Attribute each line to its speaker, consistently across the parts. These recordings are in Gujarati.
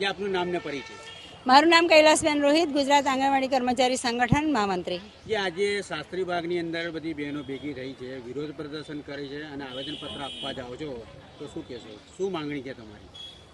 Speaker 1: જે આપનું નામ ને પરિચય?
Speaker 2: મારું નામ કૈલાસબેન રોહિત ગુજરાત આંગણવાડી કર્મચારી સંગઠન મહામંત્રી.
Speaker 1: જે આજે શાસ્ત્રી બાગની અંદર બધી બહેનો ભેગી થઈ છે વિરોધ પ્રદર્શન કરે છે અને આવેદનપત્ર આપવા જાઓ છો તો શું કહેશો? શું માંગણી છે તમારી?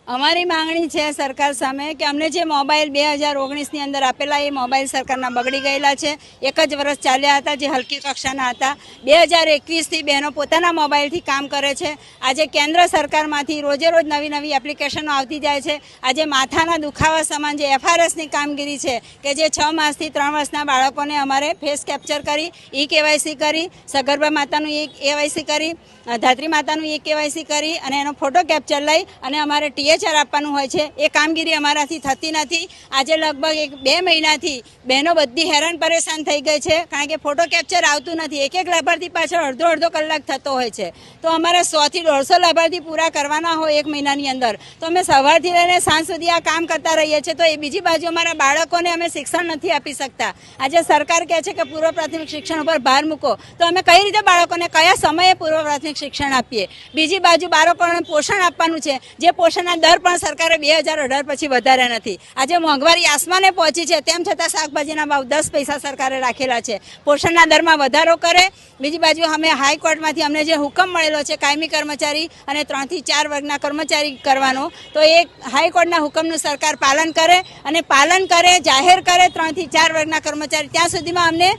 Speaker 2: અમારી માંગણી છે સરકાર સામે કે અમને જે મોબાઈલ બે હજાર ઓગણીસની અંદર આપેલા, એ મોબાઈલ સરકારના બગડી ગયેલા છે. એક જ વર્ષ ચાલ્યા હતા જે હલકી કક્ષાના હતા. બે હજાર એકવીસથી બહેનો પોતાના મોબાઈલથી કામ કરે છે. આજે કેન્દ્ર સરકારમાંથી રોજે રોજ નવી નવી એપ્લિકેશનો આવતી જાય છે. આજે માથાના દુખાવા સમાન જે એફઆરએસની કામગીરી છે કે જે છ માસથી ત્રણ વર્ષના બાળકોને અમારે ફેસ કેપ્ચર કરી, ઈ કેવાયસી કરી, સગર્ભા માતાનું ઈ કેવાયસી કરી ધાત્રી માતાનું ઈ કેવાયસી કરી અને એનો ફોટો કેપ્ચર લઈ અને અમારે ટીએચઆર આપવાનું હોય છે. એ કામગીરી અમારાથી થતી નથી. આજે લગભગ એક બે મહિનાથી બહેનો બધી હેરાન પરેશાન થઈ ગઈ છે. કારણ કે ફોટો કેપ્ચર આવતું નથી. એક એક લાભાર્થી પાછળ અડધો અડધો કલાક થતો હોય છે. તો અમારે સોથી દોઢસો લાભાર્થી પૂરા કરવાના હોય એક મહિનાની અંદર. તો અમે સવારથી લઈને સાંજ સુધી આ કામ કરતા રહીએ છીએ. તો એ બીજી બાજુ અમારા બાળકોને અમે શિક્ષણ નથી આપી શકતા. આજે સરકાર કહે છે કે પૂર્વ પ્રાથમિક શિક્ષણ ઉપર ભાર મૂકો. તો અમે કઈ રીતે બાળકોને કયા સમયે પૂર્વ પ્રાથમિક શિક્ષણ આપીએ? બીજી બાજુ બાળકોને પોષણ આપવાનું છે. જે પોષણના દર પણ સરકારે બે હજાર અઢાર પછી વધાર્યા નથી. આજે મોંઘવારી આસમાને પહોંચી છે, તેમ છતાં શાકભાજીના ભાવ દસ પૈસા સરકારે રાખેલા છે. પોષણના દરમાં વધારો કરે. બીજી બાજુ અમે હાઈકોર્ટમાંથી અમને જે હુકમ મળેલો છે, કાયમી કર્મચારી અને ત્રણથી ચાર વર્ગના કર્મચારી કરવાનો, તો એ હાઈકોર્ટના હુકમનું સરકાર પાલન કરે અને પાલન કરે, જાહેર કરે ત્રણથી ચાર વર્ગના કર્મચારી. ત્યાં સુધીમાં અમને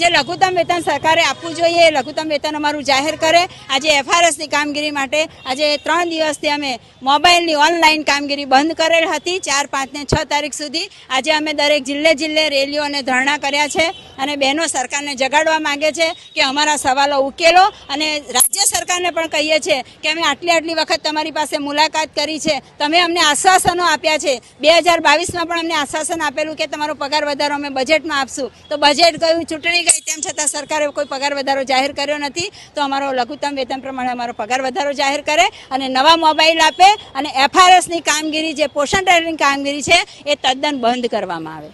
Speaker 2: જે લઘુત્તમ વેતન સરકારે આપવું જોઈએ, એ લઘુત્તમ વેતન અમારું જાહેર કરે. આજે એફઆરએસની કામગીરી માટે આજે ત્રણ દિવસથી અમે મોબાઈલની ઓનલાઈન કામગીરી બંધ કરેલ હતી. ચાર પાંચ ને છ તારીખ સુધી આજે અમે દરેક જિલ્લે જિલ્લે રેલીઓ અને ધરણા કર્યા છે. અને બહેનો સરકારને જગાડવા માંગે છે કે અમારા સવાલો ઉકેલો અને રાજ્ય સરકારને પણ કહીએ છીએ કે અમે આટલી આટલી વખત તમારી પાસે મુલાકાત કરી છે. તમે અમને આશ્વાસનો આપ્યા છે. બે હજાર બાવીસમાં પણ અમને આશ્વાસન આપેલું કે તમારો પગાર વધારો અમે બજેટમાં આપશું. તો બજેટ ગયું, ચૂંટણી ગઈ, તેમ છતાં સરકારે કોઈ પગાર વધારો જાહેર કર્યો નથી. તો અમારો લઘુત્તમ વેતન પ્રમાણે અમારો પગાર વધારો જાહેર કરે અને નવા મોબાઈલ આપે અને એફઆરએસની કામગીરી, જે પોષણ ટ્રેનિંગ કામગીરી છે, એ તદ્દન બંધ કરવામાં આવે.